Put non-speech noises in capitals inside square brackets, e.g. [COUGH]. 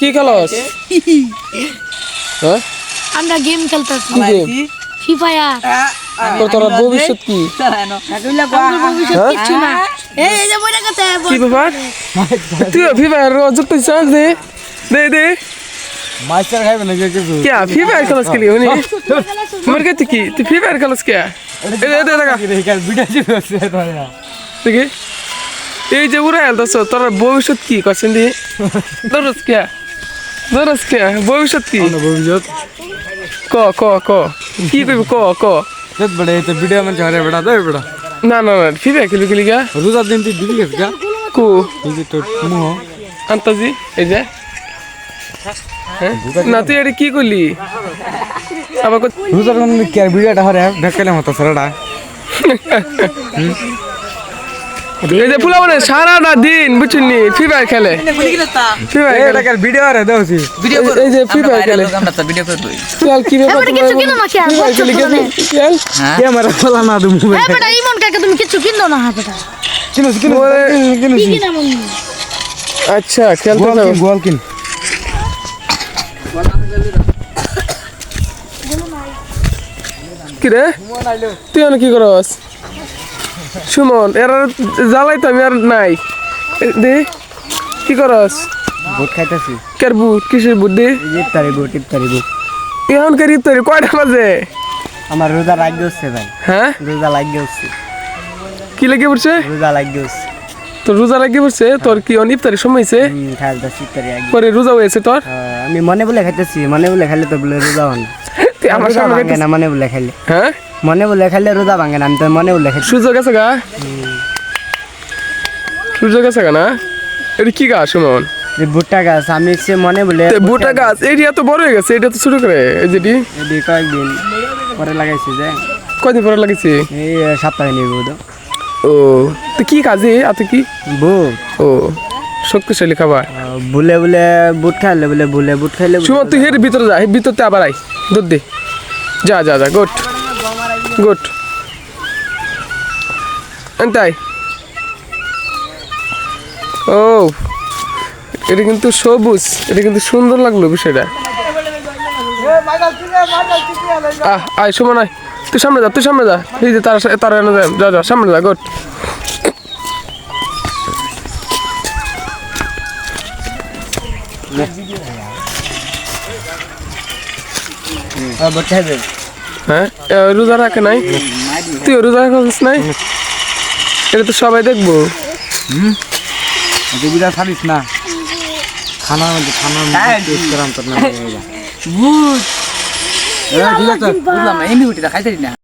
কি খেলস আমরা গেম খেলতেছি ফ্রি ফায়ার তোর ভবিষ্যৎ কি ভবিষ্যৎ কিছু না এই যে মনে কথা কি ব্যাপার তুই ফ্রি ফায়ার যুক্ত চাস দে দে দে মাস্টার খাইবে না কিছু কি ফ্রি ফায়ার এই যে উড়ে আলতাছ তোর ভবিষ্যৎ কি? কোশ্চেন দিয়ে দরস কে? দরস কে? ভবিষ্যৎ কি? ভবিষ্যৎ। ক ক ক। কি কইব? ক ক। তেত বড়ে তো ভিডিও মানে ঝরে বেড়া দে বেড়া না না না ফায়ার খেলবি খেলি গা। রোজা দিন তুই দিবি গা? কু? এই যে তোর মুহ। আন্তাজি এই যে। হ্যাঁ? না তুই এটা কি করলি? আবার রোজার কোন কি ভিডিওটা হরে ঢাকালে মতো সরডা [LAUGHS] এই যে ফুলা মানে সারাটা দিন বুঝছুনি ফ্রি ফায়ার খেলে। ফ্রি ফায়ার খেলে। এটা কার ভিডিও হরে দেওছি এই- যে ফ্রি ফায়ার খেলে। চল কি ব্যাপার কিছু কিনো না আর? খেলে চল ক্যামেরা খোলা না। দু মোবাইল এই বেটা ইমন কাকে তুমি কিছু কিনো না হ্যাঁ বেটা কিনো কিনো কিনো আচ্ছা খেলতে গোল যাও কিন গোল কিন। কি রে? তুই কি করস? সুমন এর জ্বালাই তো আমি আর নাই দে কি করস? বুট খাইতাছি। কের বুট? কিসের বুট দে? ইফতারি বুট ইফতারি বুট। এখন কে ইফতারি কয়টা বাজে? আমার রোজা লাগবে হচ্ছে ভাই। হ্যাঁ? রোজা লাগবে হচ্ছে কি লেগে পড়ছে রোজা লাগবে হচ্ছে তোর রোজা লাগিয়ে পড়ছে তোর কি অন ইফতারি সময় হয়েছে পরে রোজা হয়েছে তোর? আমি মনে বলে খাইতেছি মনে বলে খাইলে তো বলে রোজা হয় না। তুই আমার সামনে না মনে বলে খাইলে। হ্যাঁ? মনে বলে খাইলে রোজা ভাঙে না আমি তো মনে বলে খাইছি। সূর্য গেছে গা? সূর্য গেছে গা না? এটা কি গাছ সুমন ভুট্টা গাছ আমি সে মনে বলে তে ভুট্টা গাছ এটি এত বড় হয়ে গেছে এটা তো ছোট করে এই যেটি? এদি কয়েকদিন পরে লাগাইছি যে। কয়দিন পরে লাগিয়েছে? এই সপ্তাহে নিব তো। ও তো কি কাজে এত কি? বুট ও শক্তিশালী খাবার। বুলে বুলে বুট খাইলে বলে বুলে বুট খাইলে সুমন তুই হের ভিতরে যা ভিতরতে আবার আই দুধ দে। যা যা যা গুড। গুড। তাই। ও এটা কিন্তু সবুজ এটা কিন্তু সুন্দর লাগল বিষয়টা। আহ আয় সুমন আয়। তুই সামনে যা তুই সামনে যা। এই যে তারা তারা এনে যা যা সামনে যা গুড। হ্যাঁ, বুট খাইবে হ্যাঁ? এ, রোজা রাখে নাই? তুই রোজা রাখিস নাই? এটা তো সবাই দেখব। বিটা ছাড়িস না? খানার মধ্যে খানার মধ্যে করাম তোর না। বুঝলাম এমনি উঠে খাইতে না।